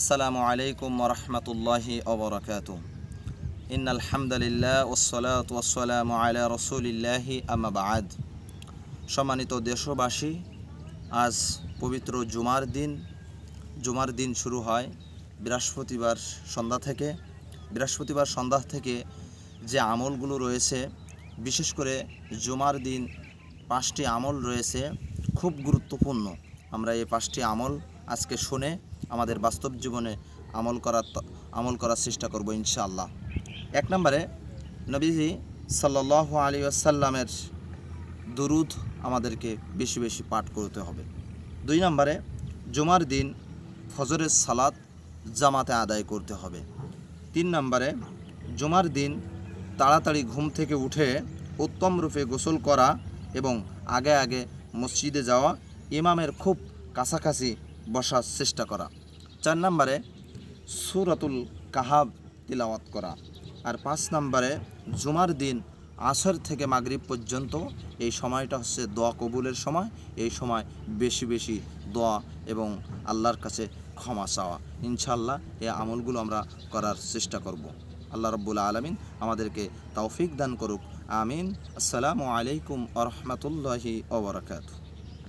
আসসালামু আলাইকুম রহমতুল্লাহি অবরাকাত ইন আলহামদুলিল্লাহ ওসলাত ওসালাম আলা রসুলিল্লাহি আমাবাদ সম্মানিত দেশবাসী, আজ পবিত্র জুমার দিন। জুমার দিন শুরু হয় বৃহস্পতিবার সন্ধ্যা থেকে। বৃহস্পতিবার সন্ধ্যা থেকে যে আমলগুলো রয়েছে, বিশেষ করে জুমার দিন পাঁচটি আমল রয়েছে, খুব গুরুত্বপূর্ণ। আমরা এই পাঁচটি আমল আজকে শুনে আমাদের বাস্তব জীবনে আমল করার আমল করার চেষ্টা করব ইনশাআল্লাহ। এক নম্বরে, নবীজি সাল্লাহ আলী আসাল্লামের দুরুদ আমাদেরকে বেশি বেশি পাঠ করতে হবে। দুই নম্বরে, জুমার দিন ফজরের সালাত জামাতে আদায় করতে হবে। তিন নম্বরে, জুমার দিন তাড়াতাড়ি ঘুম থেকে উঠে উত্তম রূপে গোসল করা এবং আগে আগে মসজিদে যাওয়া, ইমামের খুব কাছাকাছি বসার চেষ্টা করা। চার নম্বরে সুরাতুল কাহাব তিলাওয়াত করা আর পাঁচ নম্বরে জুমার দিন আসর থেকে মাগরিব পর্যন্ত এই সময়টা হচ্ছে দোয়া কবুলের সময়। এই সময় বেশি বেশি দোয়া এবং আল্লাহর কাছে ক্ষমা চাওয়া। ইনশাল্লাহ এই আমলগুলো আমরা করার চেষ্টা করব। আল্লাহ রব্বুল আলমিন আমাদেরকে তৌফিক দান করুক। আমিন। আসসালামু আলাইকুম আ রহমতুল্লাহি ওবরাকাতু